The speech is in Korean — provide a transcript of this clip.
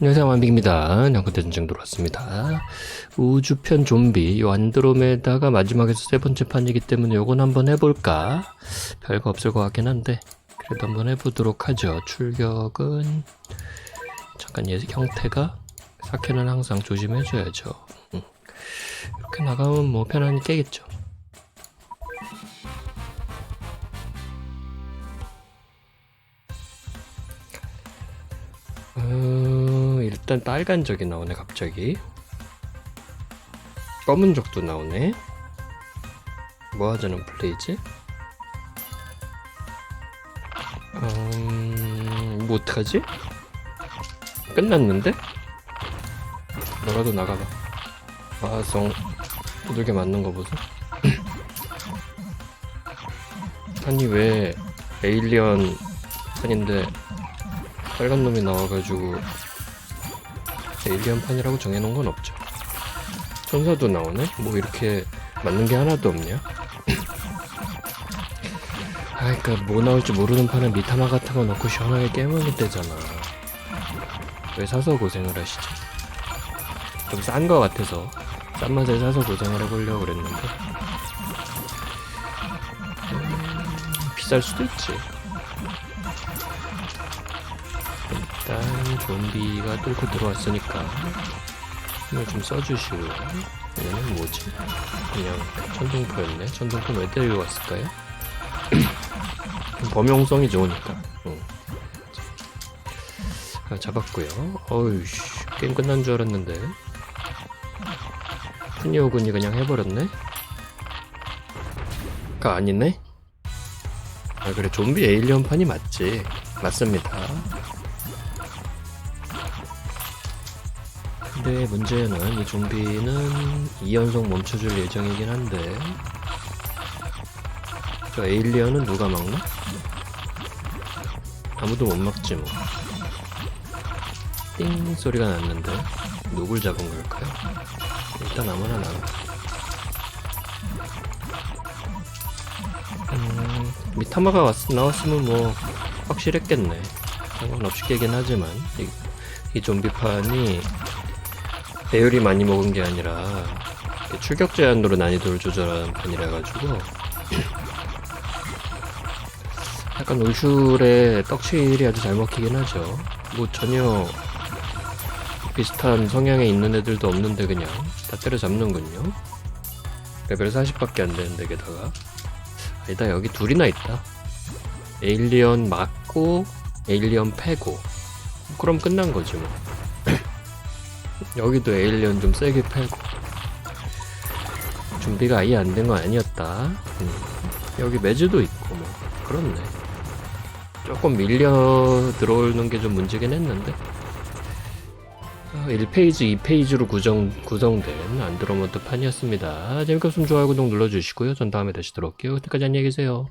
안녕하세요 만빅입니다. 양근대 전쟁 들어왔습니다. 우주편 좀비 요 안드로메다가 마지막에서 세 번째 판이기 때문에 요건 한번 해볼까? 별거 없을 것 같긴 한데 그래도 한번 해보도록 하죠. 출격은 잠깐 얘 형태가 사케는 항상 조심해줘야죠. 음. 이렇게 나가면 뭐 편안히 깨겠죠. 어, 일단 빨간 적이 나오네 갑자기 검은 적도 나오네 뭐 하자는 플레이지? 음... 뭐 어떡하지? 끝났는데? 너라도 나가봐 아성 두들겨 맞는 거 보소 아니 왜 에일리언 판인데 빨간 놈이 나와가지고 에일리언 판이라고 정해놓은 건 없죠. 천사도 나오네? 뭐 이렇게 맞는 게 하나도 없냐? 아, 그니까 뭐 나올지 모르는 판에 미타마 같은 거 넣고 시원하게 깨면 되잖아. 왜 사서 고생을 하시지? 좀 싼 거 같아서 싼 맛에 사서 고생을 해보려고 그랬는데 음, 비쌀 수도 있지. 일단 좀비가 뚫고 들어왔으니까 힘을 좀 써주시고요. 얘는 뭐지? 그냥 천둥포였네. 천둥포 왜 데리고 왔을까요? 범용성이 좋으니까. 응. 아, 잡았고요. 어휴, 씨, 게임 끝난 줄 알았는데. 푸니오군이 그냥 해버렸네? 가 아니네? 아 그래 좀비 에일리언 판이 맞지 맞습니다 근데 문제는 이 좀비는 2연속 멈춰줄 예정이긴 한데 저 에일리언은 누가 막나? 아무도 못 막지 뭐. 띵 소리가 났는데 누굴 잡은 걸까요? 일단 아무나 나와. 음, 미타마가 왔, 나왔으면 뭐 확실했겠네. 상관없이 깨긴 하지만 이, 이 좀비판이 배율이 많이 먹은 게 아니라 출격 제한으로 난이도를 조절하는 판이라 가지고 약간 울슐의 떡칠이 아주 잘 먹히긴 하죠. 뭐 전혀 비슷한 성향에 있는 애들도 없는데 그냥 다 때려잡는군요. 레벨 40밖에 안 되는데 게다가 아니다 여기 둘이나 있다. 에일리언 맞고 에일리언 패고 그럼 끝난 거지 뭐. 여기도 에일리언 좀 세게 패고 준비가 아예 안 된 건 아니었다. 음. 여기 매즈도 있고 뭐 그렇네. 조금 밀려 들어오는 게 좀 문제긴 했는데 1페이지, 2페이지로 구성, 구성된 안드로머드 판이었습니다. 재밌게 봤으면 좋아요, 구독 눌러주시고요. 전 다음에 다시 들어올게요. 그때까지 안녕히 계세요.